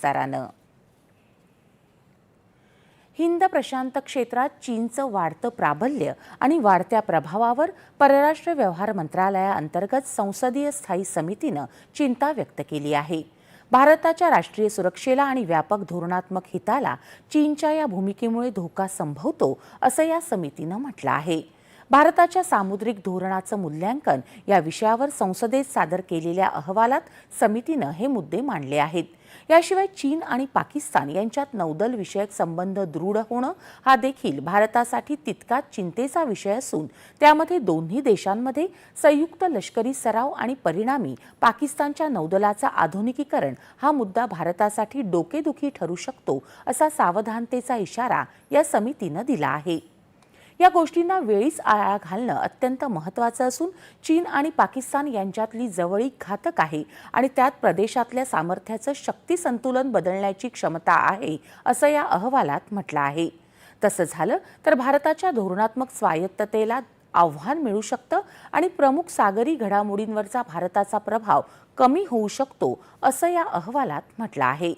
विस्तारानं. हिंद प्रशांत क्षेत्रात चीनचं वाढतं प्राबल्य आणि वाढत्या प्रभावावर परराष्ट्र व्यवहार मंत्रालयाअंतर्गत संसदीय स्थायी समितीनं चिंता व्यक्त केली आहे. भारताच्या राष्ट्रीय सुरक्षेला आणि व्यापक धोरणात्मक हिताला चीनच्या या भूमिकेमुळे धोका संभवतो असं या समितीनं म्हटलं आहे. भारताच्या सामुद्रिक धोरणाचं मूल्यांकन या विषयावर संसदेत सादर केलेल्या अहवालात समितीनं हे मुद्दे मांडले आहेत. याशिवाय चीन आणि पाकिस्तान यांच्यात नौदल विषयक संबंध दृढ होणं हा देखील भारतासाठी तितकाच चिंतेचा विषय असून त्यामध्ये दोन्ही देशांमध्ये संयुक्त लष्करी सराव आणि परिणामी पाकिस्तानच्या नौदलाचं आधुनिकीकरण हा मुद्दा भारतासाठी डोकेदुखी ठरू शकतो असा सावधानतेचा इशारा या समितीनं दिला आहे. या गोष्टींना वेळीच आळा घालणं अत्यंत महत्त्वाचं असून चीन आणि पाकिस्तान यांच्यातली जवळीक घातक आहे आणि त्यात प्रदेशातल्या सामर्थ्याचं शक्ती संतुलन बदलण्याची क्षमता आहे असं या अहवालात म्हटलं आहे. तसं झालं तर भारताच्या धोरणात्मक स्वायत्ततेला आव्हान मिळू शकतं आणि प्रमुख सागरी घडामोडींवरचा भारताचा प्रभाव कमी होऊ शकतो असं या अहवालात म्हटलं आहे.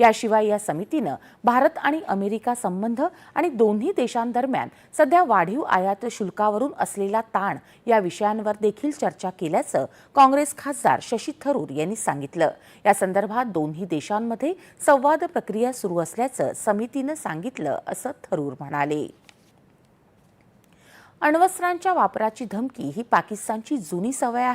याशिवाय या समितीनं भारत आणि अमेरिका संबंध आणि दोन्ही देशांदरम्यान सध्या वाढीव आयात शुल्कावरून असलेला ताण या विषयांवर देखील चर्चा केल्याचं काँग्रेस खासदार शशी थरूर यांनी सांगितलं. या संदर्भात दोन्ही देशांमध्ये संवाद प्रक्रिया सुरू असल्याचं समितीनं सांगितलं असं थरूर म्हणाले. अण्वस्त्रांच्या वापराची धमकी ही पाकिस्तानची जुनी सवय आहे.